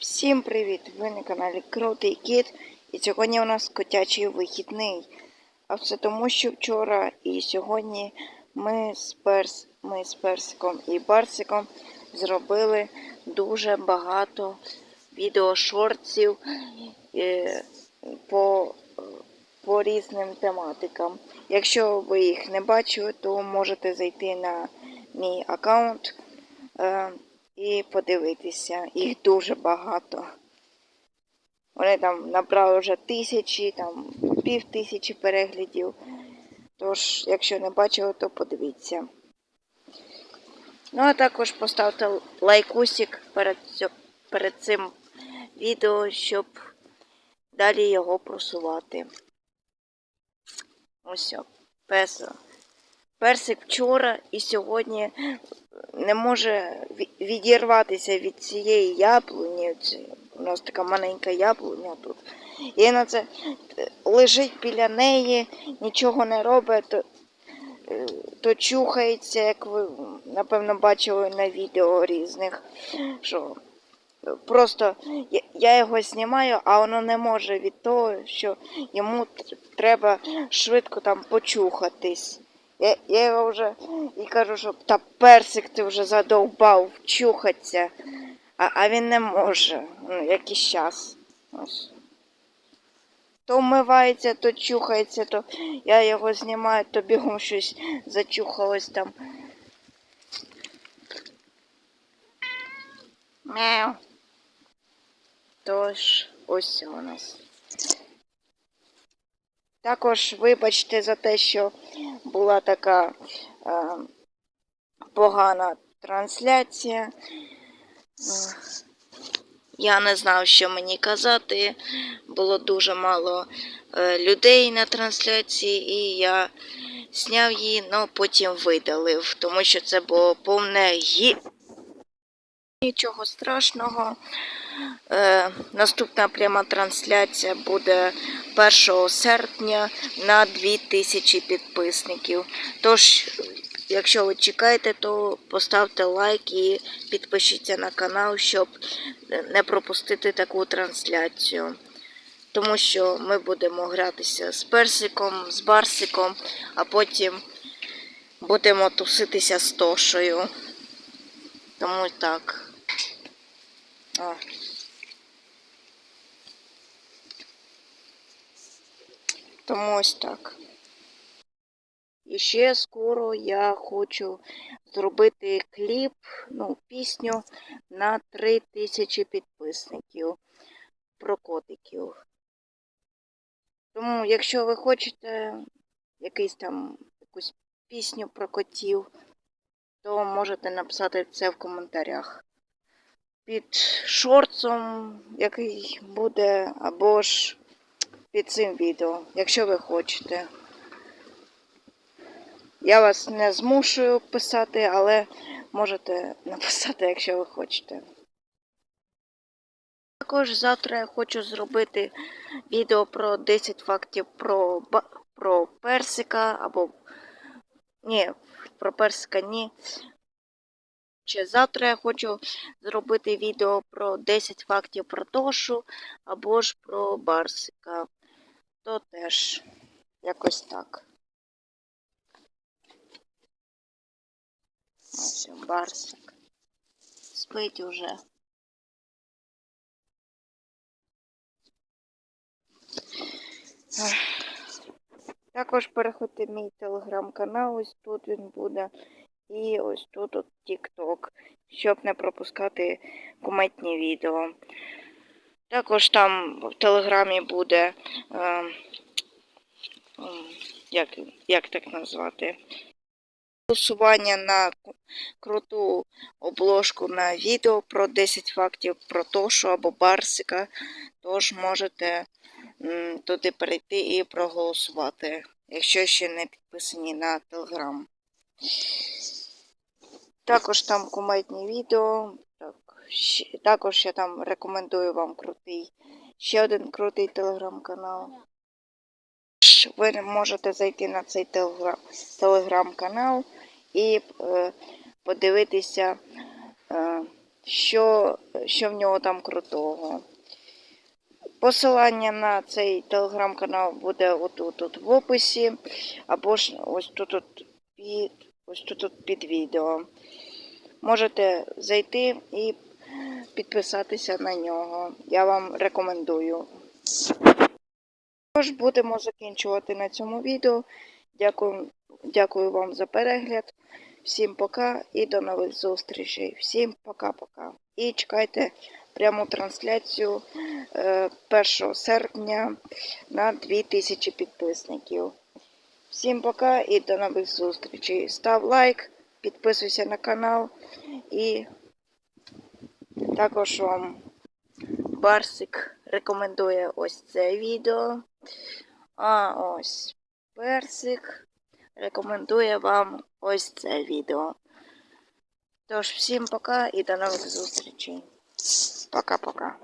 Всім привіт! Ви на каналі Крутий Кіт. І сьогодні у нас котячий вихідний. А все тому, що вчора і сьогодні ми з, перс... ми з персиком і барсиком зробили дуже багато відеошортів е, по, по різним тематикам. Якщо ви їх не бачили, то можете зайти на мій аккаунт. І подивитися. Їх дуже багато. Вони там набрали вже тисячі, там пів тисячі переглядів. Тож, якщо не бачили, то подивіться. Ну, а також поставте лайкусик перед, перед цим відео, щоб далі його просувати. Ось, песо. Персик вчора і сьогодні не може відірватися від цієї яблуні. У нас така маленька яблуня тут. І вона це е, лежить біля неї, нічого не робить, то, е, то чухається, як ви напевно бачили на відео різних. Що просто я його знімаю, а воно не може від того, що йому треба швидко там почухатись. Я, я його вже і кажу, що та персик ти вже задовбав чухатися, а, а він не може. Ну, якийсь час. Ось. То вмивається, то чухається, то я його знімаю, то бігом щось зачухалось там. Мяу. Тож, ось у нас. Також вибачте за те, що була така е, погана трансляція. Я не знав, що мені казати. Було дуже мало е, людей на трансляції, і я зняв її, але потім видалив, тому що це було повне гі. Нічого страшного. Е, наступна пряма трансляція буде 1 серпня на 2000 підписників. Тож, якщо ви чекаєте, то поставте лайк і підпишіться на канал, щоб не пропустити таку трансляцію. Тому що ми будемо гратися з персиком, з барсиком, а потім будемо туситися з Тошею. Тому так. О. Тому ось так. І ще скоро я хочу зробити кліп, ну, пісню на 3000 підписників про котиків. Тому, якщо ви хочете якийсь там якусь пісню про котів, то можете написати це в коментарях. Під шорцом, який буде, або ж під цим відео, якщо ви хочете. Я вас не змушую писати, але можете написати, якщо ви хочете. Також завтра я хочу зробити відео про 10 фактів про, про персика або. Ні, про персика ні. Завтра я хочу зробити відео про 10 фактів про Тошу або ж про Барсика. То теж якось так. Ось Барсик. Спить уже. Також переходьте мій телеграм-канал, ось тут він буде. І ось тут от TikTok, щоб не пропускати куметні відео. Також там в Телеграмі буде, е, як, як так назвати, голосування на круту обложку на відео про 10 фактів про Тошу або Барсика. Тож можете туди перейти і проголосувати, якщо ще не підписані на Телеграм. Також там кумедні відео. Так, також я там рекомендую вам крутий. Ще один крутий телеграм-канал. Ви можете зайти на цей телеграм, телеграм-канал і е, подивитися, е, що що в нього там крутого. Посилання на цей телеграм-канал буде отут тут в описі, або ж ось тут от під, ось тут під відео. Можете зайти і підписатися на нього. Я вам рекомендую. Тож будемо закінчувати на цьому відео. Дякую, дякую вам за перегляд. Всім пока і до нових зустрічей. Всім пока-пока. І чекайте пряму трансляцію е, 1 серпня на 2000 підписників. Всім пока і до нових зустрічей. Став лайк, підписуйся на канал і також вам Барсик рекомендує ось це відео. А ось Персик рекомендує вам ось це відео. Тож, всім пока і до нових зустрічей. Пока-пока.